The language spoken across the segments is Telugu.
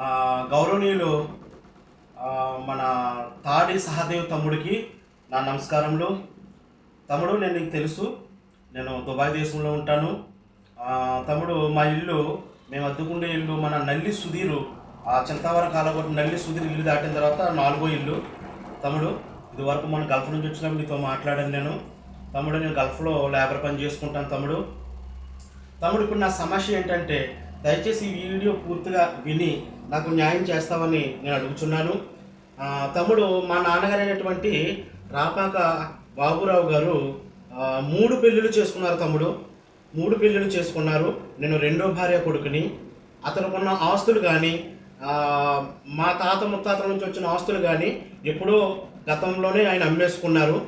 గౌరవనీయులు మన తాడి సహదేవ్ తమ్ముడికి నా నమస్కారములు. తమ్ముడు నేను నీకు తెలుసు నేను దుబాయ్ దేశంలో ఉంటాను. తమ్ముడు మా ఇల్లు మేము అద్దుకుండే ఇల్లు మన నల్లి సుధీరు ఆ చింతవరం కాలగొట్టు నల్లి సుధీర్ ఇల్లు దాటిన తర్వాత నాలుగో ఇల్లు. తమ్ముడు ఇదివరకు మన గల్ఫ్ నుంచి వచ్చినప్పుడు నీతో మాట్లాడాను నేను. తమ్ముడు నేను గల్ఫ్లో లేబర్ పని చేసుకుంటాను తమ్ముడు. తమ్ముడు ఇప్పుడు నా సమస్య ఏంటంటే దయచేసి ఈ వీడియో పూర్తిగా విని నాకు న్యాయం చేస్తామని నేను అడుగుచున్నాను. తమ్ముడు మా నాన్నగారైనటువంటి అయినటువంటి రాపాక బాబురావు గారు మూడు పెళ్ళిళ్ళు చేసుకున్నారు తమ్ముడు. మూడు పెళ్ళిళ్ళు చేసుకున్నారు. నేను రెండో భార్య కొడుకుని. అతనుకున్న ఆస్తులు కానీ మా తాత ముత్తాతల నుంచి వచ్చిన ఆస్తులు కానీ ఎప్పుడో గతంలోనే ఆయన అమ్మేసుకున్నారు.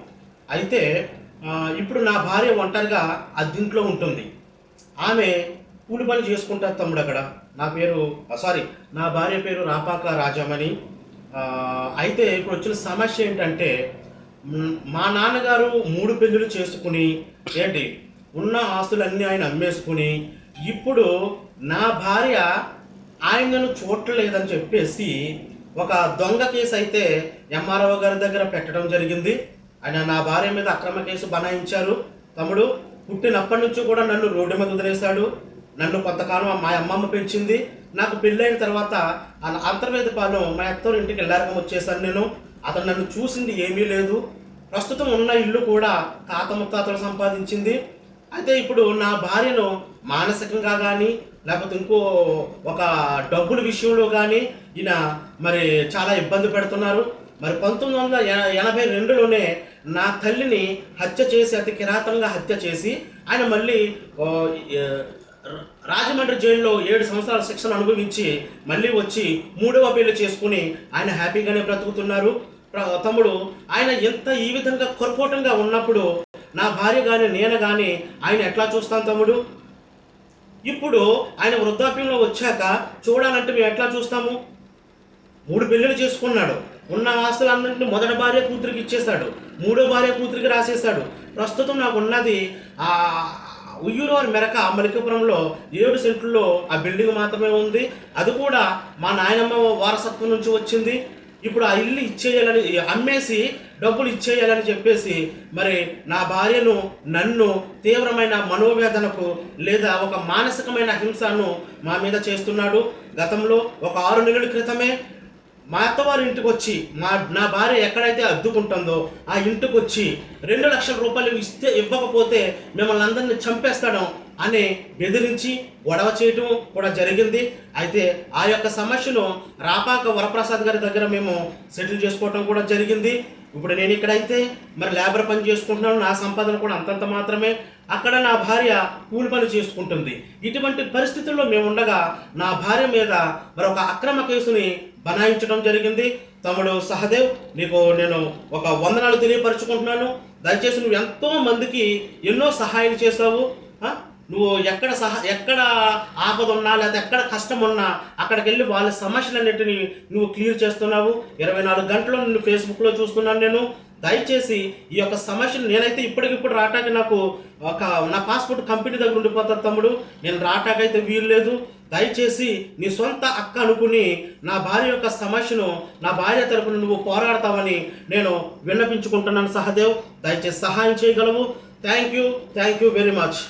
అయితే ఇప్పుడు నా భార్య ఒంటరిగా అద్దింట్లో ఉంటుంది. ఆమె కూలి పని చేసుకుంటారు తమ్ముడు అక్కడ. నా పేరు సారీ నా భార్య పేరు రాపాక రాజమని అయితే ఇప్పుడు వచ్చిన సమస్య ఏంటంటే మా నాన్నగారు మూడు పెళ్ళిళ్ళు చేసుకుని ఏంటి ఉన్న ఆస్తులన్నీ ఆయన అమ్మేసుకుని ఇప్పుడు నా భార్య ఆయనను చూడలేదని చెప్పేసి ఒక దొంగ కేసు అయితే ఎంఆర్ఓ గారి దగ్గర పెట్టడం జరిగింది. ఆయన నా భార్య మీద అక్రమ కేసు బనాయించారు. తమ్ముడు పుట్టినప్పటి నుంచి కూడా నన్ను రోడ్డు మీద వదిలేశాడు. నన్ను కొంతకాలం మా అమ్మమ్మ పెంచింది. నాకు పెళ్ళైన తర్వాత ఆ అంతర్వేద పాలెం మా అత్తోరి ఇంటికి వెళ్ళారకం వచ్చేసాను నేను. అతను నన్ను చూసింది ఏమీ లేదు. ప్రస్తుతం ఉన్న ఇల్లు కూడా తాత ముత్తాతలు సంపాదించింది. అయితే ఇప్పుడు నా భార్యను మానసికంగా కానీ లేకపోతే ఇంకో ఒక డబ్బుల విషయంలో కానీ ఈయన మరి చాలా ఇబ్బంది పెడుతున్నారు. మరి పంతొమ్మిది వందల ఎనభై రెండులోనే నా తల్లిని హత్య చేసి అతి కిరాతంగా హత్య చేసి ఆయన మళ్ళీ రాజమండ్రి జైల్లో ఏడు సంవత్సరాల శిక్షను అనుభవించి మళ్ళీ వచ్చి మూడవ పెళ్ళి చేసుకుని ఆయన హ్యాపీగానే బ్రతుకుతున్నారు. తమ్ముడు ఆయన ఎంత ఈ విధంగా కొరపోటంగా ఉన్నప్పుడు నా భార్య కానీ నేను కానీ ఆయన ఎట్లా చూస్తాను తమ్ముడు? ఇప్పుడు ఆయన వృద్ధాప్యంలో వచ్చాక చూడాలంటే మేము ఎట్లా చూస్తాము? మూడు పెళ్ళిళ్ళు చేసుకున్నాడు. ఉన్న ఆస్తులన్నింటిని మొదటి భార్య కూతురికి ఇచ్చేస్తాడు మూడో భార్య కూతురికి రాసేస్తాడు ప్రస్తుతం నాకు ఉన్నది ఆ ఉయ్యూరు వారి మెరక మలికపురంలో ఏడు సెంట్లలో ఆ బిల్డింగ్ మాత్రమే ఉంది. అది కూడా మా నాయనమ్మ వారసత్వం నుంచి వచ్చింది. ఇప్పుడు ఆ ఇల్లు ఇచ్చేయాలని అమ్మేసి డబ్బులు ఇచ్చేయాలని చెప్పేసి మరి నా భార్యను నన్ను తీవ్రమైన మనోవేదనకు లేదా ఒక మానసికమైన హింసను మా మీద చేస్తున్నాడు. గతంలో ఒక ఆరు నెలల క్రితమే మా అత్తవారి ఇంటికి వచ్చి మా నా భార్య ఎక్కడైతే అద్దుకుంటుందో ఆ ఇంటికి వచ్చి రెండు లక్షల రూపాయలు ఇస్తే ఇవ్వకపోతే మిమ్మల్ని అందరిని చంపేస్తాడం అని బెదిరించి గొడవ చేయటం కూడా జరిగింది. అయితే ఆ యొక్క సమస్యను రాపాక వరప్రసాద్ గారి దగ్గర మేము సెటిల్ చేసుకోవటం కూడా జరిగింది. ఇప్పుడు నేను ఇక్కడైతే మరి లేబర్ పని చేసుకుంటున్నాను నా సంపాదన కూడా అంతంత మాత్రమే. అక్కడ నా భార్య కూలి పని చేసుకుంటుంది. ఇటువంటి పరిస్థితుల్లో మేము ఉండగా నా భార్య మీద మరి ఒక అక్రమ కేసుని బనాయించడం జరిగింది. తమ్ముడు సహదేవ్ నీకు నేను ఒక వందనాలు తెలియపరచుకుంటున్నాను. దయచేసి నువ్వు ఎంతో మందికి ఎన్నో సహాయం చేసావు నువ్వు ఎక్కడ సహ ఎక్కడ ఆపద ఉన్నా లేదా ఎక్కడ కష్టం ఉన్నా అక్కడికి వెళ్ళి వాళ్ళ సమస్యలన్నిటిని నువ్వు క్లియర్ చేస్తున్నావు. ఇరవై నాలుగు గంటలు నిన్ను ఫేస్బుక్లో చూస్తున్నాను నేను. దయచేసి ఈ యొక్క సమస్యను నేనైతే ఇప్పటికిప్పుడు రావటానికి నాకు ఒక నా పాస్పోర్ట్ కంపెనీ దగ్గర ఉండిపోతాను తమ్ముడు. నేను రావటాకైతే వీలు లేదు. దయచేసి నీ సొంత అక్క అనుకుని నా భార్య యొక్క సమస్యను నా భార్య తరపున నువ్వు పోరాడతావని నేను విన్నపించుకుంటున్నాను సహదేవ్. దయచేసి సహాయం చేయగలవు. Thank you thank you very much